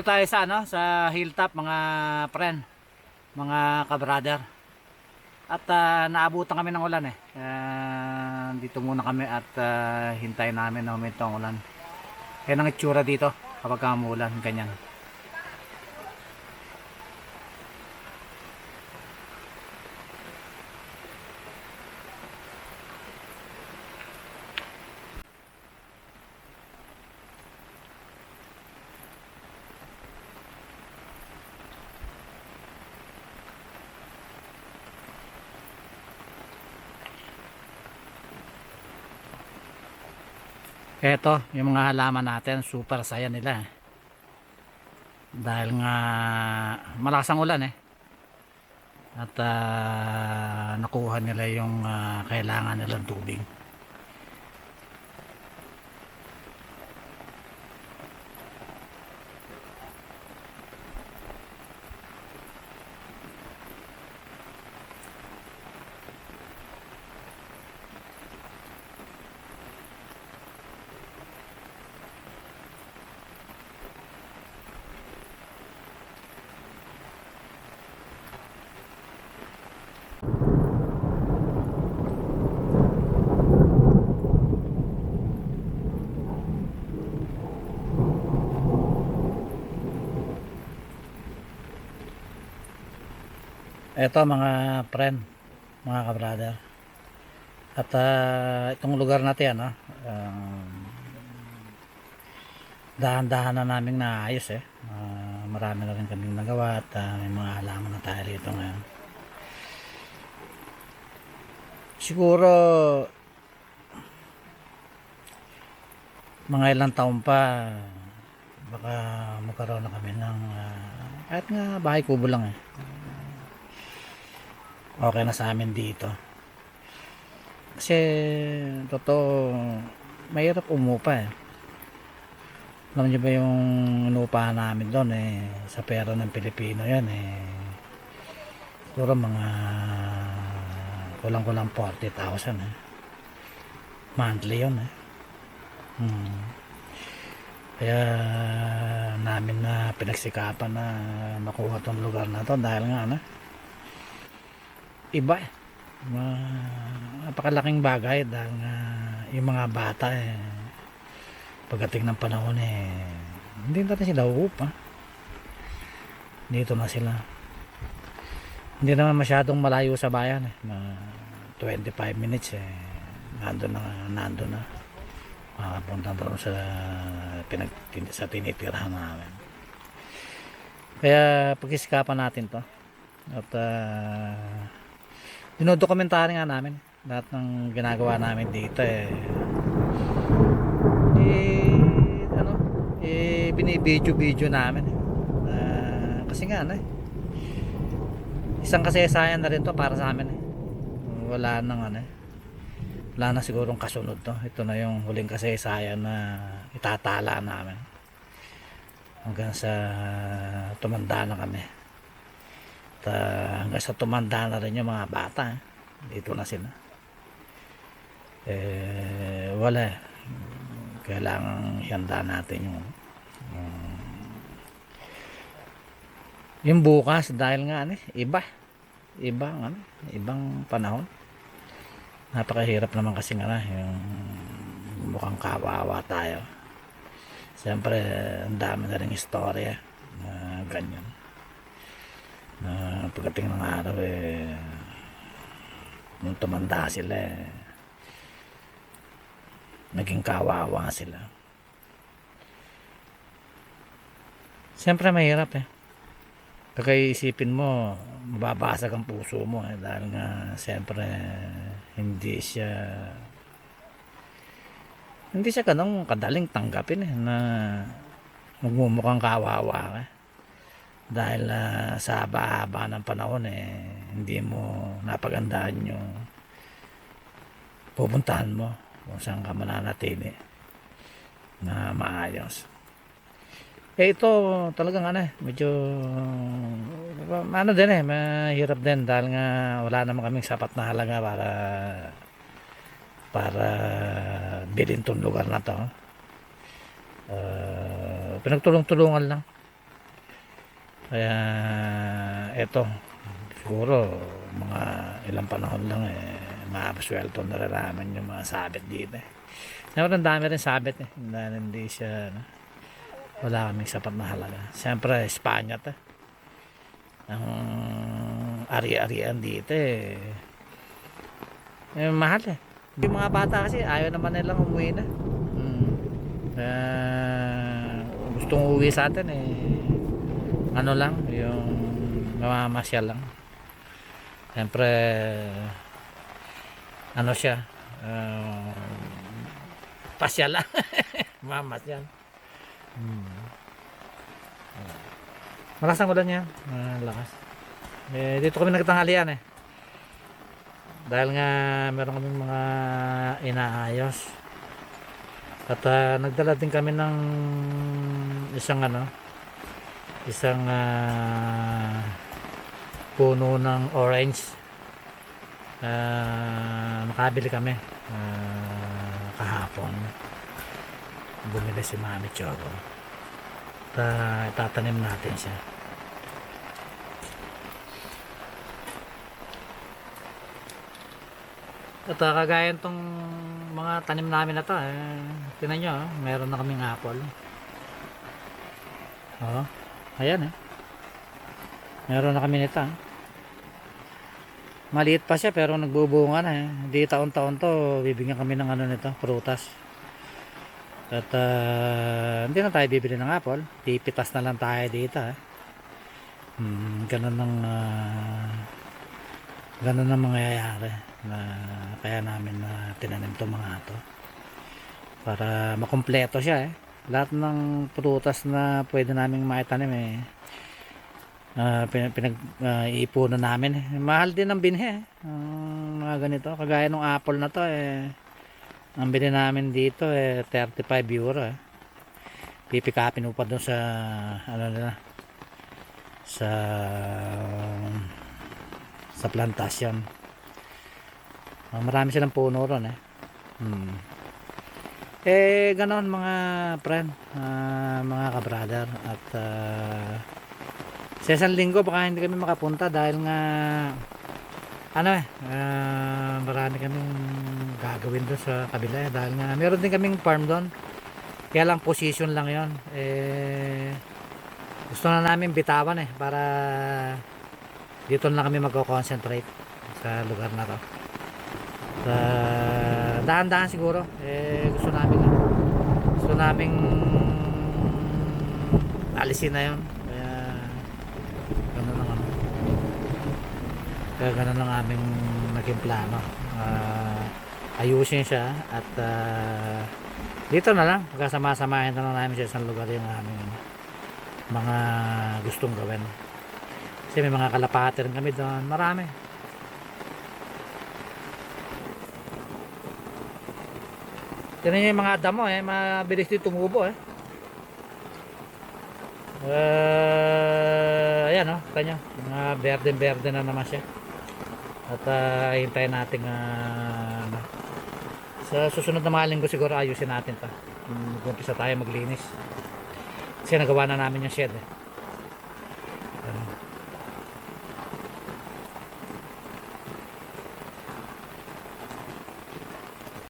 Dito tayo sa ano, sa hilltop mga friend, mga ka-brother. At ah, naabutan kami ng ulan eh. Ah, dito muna kami at ah, hintayin namin na huminto ang ulan. Yan ang itsura dito kapag umulan, ganyan. Eto, yung mga halaman natin, super saya nila. Dahil nga malakas ang ulan eh. At ah, nakuha nila yung ah, kailangan nilang tubig. Eto mga friend, mga ka-brother. At ah, itong lugar natin, ano, um, dahan-dahan na namin naayos eh. Ah, marami na rin kaming nagawa at ah, may mga halaman na tayo rito ngayon. Siguro mga ilang taon pa baka magkaroon na kami ng ah, kahit nga bahay kubo lang eh okay na sa amin dito. Kasi totoo mahirap umupa eh. Alam niyo ba yung inuupahan namin doon eh sa pera ng Pilipino yan eh. Siguro mga kulang kulang 40,000 eh. Monthly yun eh. Hmm. kaya namin na pinagsikapan na makuha tong lugar na to dahil nga ano iba. Eh. Napakalaking bagay dahil nga yung mga bata eh pagdating ng panahon eh hindi natin sila uupa. Dito na sila. Hindi naman masyadong malayo sa bayan eh na 25 minutes eh nandun na nandun na. Makapunta doon sa pinag, sa tinitirahan namin. Kaya pag-isikapan natin to. At uh, dinodokumentary nga namin. Lahat ng ginagawa namin dito eh. Eh ano? Eh binibidyo-video namin. Eh. Ah, kasi nga ano eh. Isang kasaysayan na rin to para sa amin eh. Wala nang ano eh. Wala na sigurong kasunod to. Ito na yung huling kasaysayan na itatala namin. Hanggang sa tumanda na kami ah, hanggang sa tumanda na rin yung mga bata. Dito na sila. Eh wala. Kailangan handa natin yung yung, yung bukas dahil nga ano, iba. Ibang ano, ibang panahon. Napakahirap naman kasi nga na yung mukhang kawawa tayo. Siyempre ang dami na rin istorya na ganyan na pagdating ng araw eh nung tumanda sila eh naging kawawa sila. Siyempre mahirap eh. Kakaisipin mo mababasag ang puso mo eh, dahil nga siyempre hindi siya hindi siya ganong kadaling tanggapin eh, na magmumukhang kawawa ka dahil ah, sa haba-haba ng panahon eh hindi mo napagandaan yung pupuntahan mo kung saan ka mananatili na maayos eh ito talagang ano eh medyo ano din eh mahirap din dahil nga wala naman kaming sapat na halaga para para bilhin tong lugar na to uh, pinagtulong-tulungan lang. Kaya eto, siguro mga ilang panahon lang eh, maapaswelto na raraman yung mga sabit dito eh. Siyempre, ang dami rin sabit eh. Dahil hindi siya, ano, wala kaming sapat na halaga. Siyempre, Espanya to. Ang ari-arian dito eh. Eh, mahal eh. Yung mga bata kasi, ayaw naman nilang umuwi na. Hmm. Eh, gustong uwi sa atin eh. Ano lang, yung mamamasyal lang. Siyempre, ano siya, uh, pasyal lang. Mamasyal. Hmm. Malakas ang ulan niya. Lakas. Eh, dito kami nagtanghalian eh. Dahil nga meron kami mga inaayos. At ah, nagdala din kami ng isang ano, isang ah, puno ng orange. Ah, nakabili kami ah, kahapon. Bumili si Mami Choro. At ah, itatanim natin siya. At uh, kagaya tong mga tanim namin na to, eh, tinan nyo, oh, meron na kaming apple. Oh, ayan eh. Meron na kami nito. ah. Maliit pa siya pero nagbubunga na eh. Hindi taon-taon to, bibigyan kami ng ano nito, prutas. At ah, hindi na tayo bibili ng apple. Pipitas na lang tayo dito. Eh. Hmm, ganun ang ah, ganun ang mangyayari na kaya namin na tinanim to mga to para makumpleto siya eh lahat ng prutas na pwede naming maitanim eh uh, pinag, pinag ah, iipunan namin eh. mahal din ang binhe eh. ang mga ganito kagaya ng apple na to eh ang bili namin dito eh 35 euro eh pipikapin mo pa doon sa ano nila sa sa plantasyon Ah, marami silang puno ron eh hmm. Eh ganon mga friend ah, mga kabrother at uh, sa isang linggo baka hindi kami makapunta dahil nga ano eh ah, marami kaming gagawin doon sa kabila eh, dahil nga meron din kaming farm doon. Kaya lang position lang yon eh gusto na namin bitawan eh para dito na kami magko-concentrate sa lugar na to. Sa dahan-dahan siguro. Eh gusto namin gusto naming alisin na yun. Kaya ganun lang ano. Kaya ganun lang aming naging plano. Ah, ayusin siya at ah, dito na lang. Pagkasama-samahin na lang namin sa isang lugar yung aming mga gustong gawin. Kasi may mga kalapati rin kami doon. Marami Nyo yung mga damo eh, mabilis din tumubo eh. Uh, ayan oh, kanya, mga berde-berde na naman siya. At uh, hintayin natin uh, sa susunod na mga linggo siguro ayusin natin 'to. Mag-umpisa tayo maglinis. Kasi nagawa na namin yung shed eh.